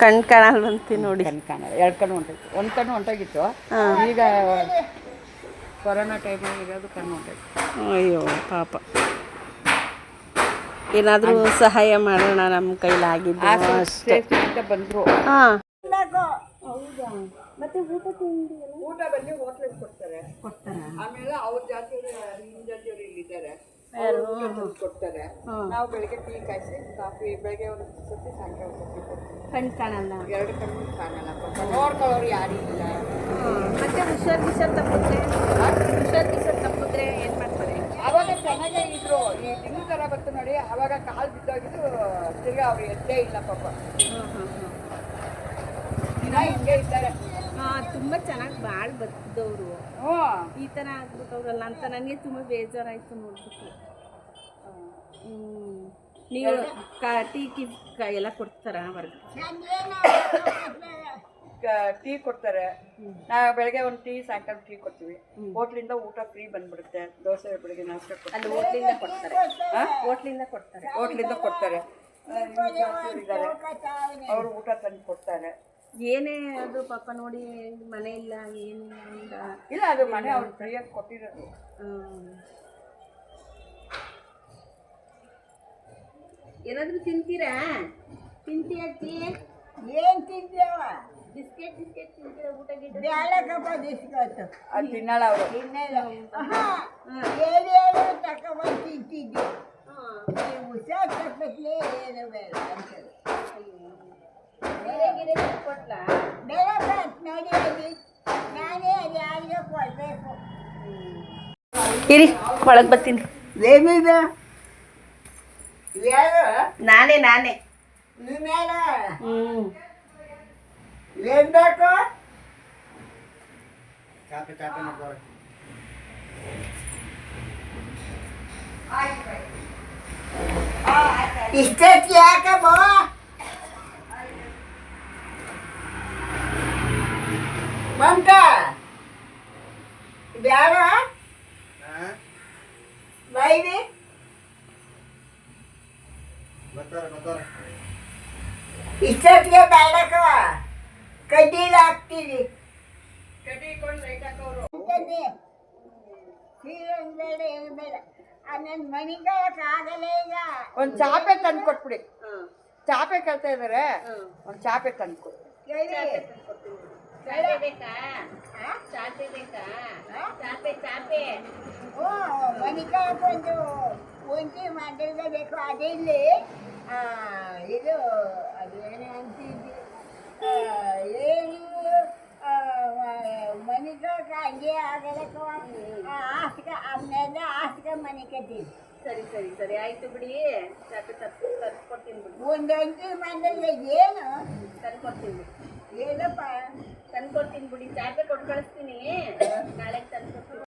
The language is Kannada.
ಕಣ್ ಕಾಣಲ್ವಂತಿ ನೋಡಿ. ಕಣ್ ಕಾಣಲ್ಲ ಎರಡು ಕಣ್ಣು ಹೊಂಟೋಯ್ತು ಒಂದು ಕಣ್ಣು ಹೊಂಟೋಗಿತ್ತು ಈಗ ಕೊರೋನಾ ಟೈಮಲ್ಲಿ ಇರೋದು ಕಣ್ಣು ಹೊಂಟೋಯ್ತು ಅಯ್ಯೋ ಪಾಪ. ಏನಾದರೂ ಸಹಾಯ ಮಾಡೋಣ ನಮ್ಮ ಕೈಲಾಗಿದ್ದು ಅಷ್ಟೇ. ಬಂದರು. ಹಾಂ. ಊಟ ಬಂದು ಹೋಟ್ಲಿಗೆ ಕೊಡ್ತಾರೆ. ಆಮೇಲೆ ಅವ್ರ ಜಾತಿಯವರು ನಿಮ್ಮ ಜಾತಿಯವರು ಇಲ್ಲಿದ್ದಾರೆ. ಊಟ ಕೊಡ್ತಾರೆ. ನಾವು ಬೆಳಿಗ್ಗೆ ಟೀ ಕಾಯಿಸಿ ಕಾಫಿ ಬೆಳಗ್ಗೆ ಒಂದು ಸತಿ ಸಾಯಂಕಾಲ ಸತಿ ಕೊಡ್ತೀವಿ. ಕಣ್ ಕಾಣಲ್ಲ? ಎರಡು ಕಣ್ಣು ಕಾಣಲ್ಲ ನೋಡ್ಕೊಳ್ಳೋರು ಯಾರೂ ಇಲ್ಲ. ಮತ್ತೆ ಹುಷಾರ್ ಹುಷಾರ್ ತಪ್ಪಿದ್ರೆ? ಹುಷಾರ್ ಹುಷಾರ್ ತಪ್ಪಿದ್ರೆ ಏನು ಮಾಡ್ತಾರೆ? ಅವಾಗ ಚೆನ್ನಾಗೇ ಇದ್ರು. ಈ ತಿಂಗಳು ಥರ ಬಂತು ನೋಡಿ ಅವಾಗ ಕಾಲು ಬಿದ್ದೋಗಿದ್ದು ತಿರ್ಗಾ ಅವ್ರು ಎದ್ದೇ ಇಲ್ಲ ಪಾಪ. ದಿನ ಹಿಂಗೆ ಇದ್ದಾರೆ. ತುಂಬ ಚೆನ್ನಾಗಿ ಬಾಳ್ ಬದುಕಿದವರು. ಹ್ಞೂ ಈ ಥರ ಆಗ್ಬಿಟ್ಟವ್ರಲ್ಲ ಅಂತ ನನಗೆ ತುಂಬಾ ಬೇಜಾರಾಯಿತು ನೋಡ್ಬಿಟ್ಟು. ಹ್ಮ್. ನೀವು ಕ ಟೀ ಕಿ ಕ- ಎಲ್ಲ ಕೊಡ್ತಾರಾ ಹೊರಗೆ? ಟೀ ಕೊಡ್ತಾರೆ. ನಾ ಬೆಳಗ್ಗೆ ಒಂದು ಟೀ ಸಾಯಂಕಾಲ ಟೀ ಕೊಡ್ತೀವಿ. ಹೋಟ್ಲಿಂದ ಊಟ ಫ್ರೀ ಬಂದ್ಬಿಡುತ್ತೆ. ದೋಸೆ ಬೆಳಗ್ಗೆ ನಾಷ್ಟ ಅಲ್ಲಿ ಹೋಟ್ಲಿಂದ ಕೊಡ್ತಾರೆ. ಹೋಟ್ಲಿಂದ ಕೊಡ್ತಾರೆ. ಹೋಟ್ಲಿಂದ ಕೊಡ್ತಾರೆ. ಇದ್ದಾರೆ ಅವರು ಊಟ ತಂದು ಕೊಡ್ತಾರೆ. ಏನೇ ಅದು ಪಾಪ ನೋಡಿ ಮನೆ ಇಲ್ಲ ಏನಿಲ್ಲ ಅಂತ ಇಲ್ಲ ಅದು ಮನೆ ಅವ್ರು ಫ್ರೀಯಾಗಿ ಕೊಟ್ಟಿರೋದು. ಏನಾದರೂ ತಿಂತೀರಾ? ತಿಂತೀಯ ಅಜ್ಜಿ? ತಿಂತೀವ ತಿಂದೇವ ಬಿಸ್ಕೆಟ್ ಬಿಸ್ಕೆಟ್ ತಿಂತೀರಾ? ಊಟ ಗಿಟ ಬ್ಯಾಳಕಪ್ಪ ದಿಸ್ಕೊಟ್ಟು ಅದು ತಿನ್ನಲ್ಲ ಅವರು. ತಿನ್ನಲ್ಲ ಏನೇನು ತಕೊಂಡ್ಬಂದು ತಿಂತಿದ್ದೆ. ಹುಷಾರು ತಪ್ಪತ್ಲೇ ಏನು ಬೇಡ. ಗಿರೆ ಕೊಟ್ಲಾ ಬೇಡಪ್ಪ ನೋಡಿ ಅಲ್ಲಿ ನಾನೇ ಅದು ಯಾರಿಗೋ ಕೊಡಬೇಕು ಇರಿ ಒಳಗೆ ಬರ್ತೀನಿ ಏನಿದೆ ಯಾರು ನಾನೇ ನಾನೇ ನೀನೇನ ಹ್ಞೂ ಏನ್ ಬೇಕು ಇಷ್ಟೊತ್ತು ಯಾಕಮ್ಮ ಬಂತ? ಬ್ಯಾಡ ಬೈರಿ ಇಷ್ಟೊತ್ತಿಗೆ ಬೇಡಕ್ಕ. ಕಡ್ಡಿಲಿ ಹಾಕ್ತೀವಿ. ಬೇಡ ಏನು ಬೇಡ ನನ್ನ ಈಗ ಒಂದು ಚಾಪೆ ತಂದು ಕೊಟ್ಬಿಡಿ ಚಾಪೆ ಕೇಳ್ತಾ ಇದ್ದಾರೆ ಒಂದು ಚಾಪೆ ತಂದು ಕೊಡಿ ಚಾಪೆ ಬೇಕಾ? ಚಾಪೆ ಬೇಕಾ? ಚಾಪೆ ಚಾಪೆ. ಓ ಮನಿಕ ಒಂದು ಒಂಟಿ ಮಾಡಿರಬೇಕು ಅದೇ ಇಲ್ಲಿ ಆ, ಇದು ಅದೇನು ಅಂತಿದ್ದೆ? ಆ, ಏನು ಮನಿಕ ಹಂಗೆ ಆಗಲಕ್ಕ ಆಸ್ಕ ಅವನ್ನೆಲ್ಲ ಆಸ್ಕ ಮನೆ ಕಟ್ಟಿದ್ದು ಸರಿ ಸರಿ ಸರಿ. ಆಯ್ತು ಬಿಡಿ. ಚಾಪೆ ತರ್ಸ್ ತರ್ಸ್ಕೊಡ್ತೀನಿ ಬಿಡಿ. ಒಂದೊಂದು ಮನೆಯಲ್ಲಿ ಏನು? ತಂದ್ಕೊಡ್ತೀನಿ ಬಿಡಿ. ಏನಪ್ಪ? ತಂದ್ಕೊಡ್ತೀನಿ ಬಿಡಿ. ಚಾಪೆ ಕೊಟ್ಟು ಕಳಿಸ್ತೀನಿ. ನಾಳೆ ತಂದ್ಕೊಡ್ತೀನಿ.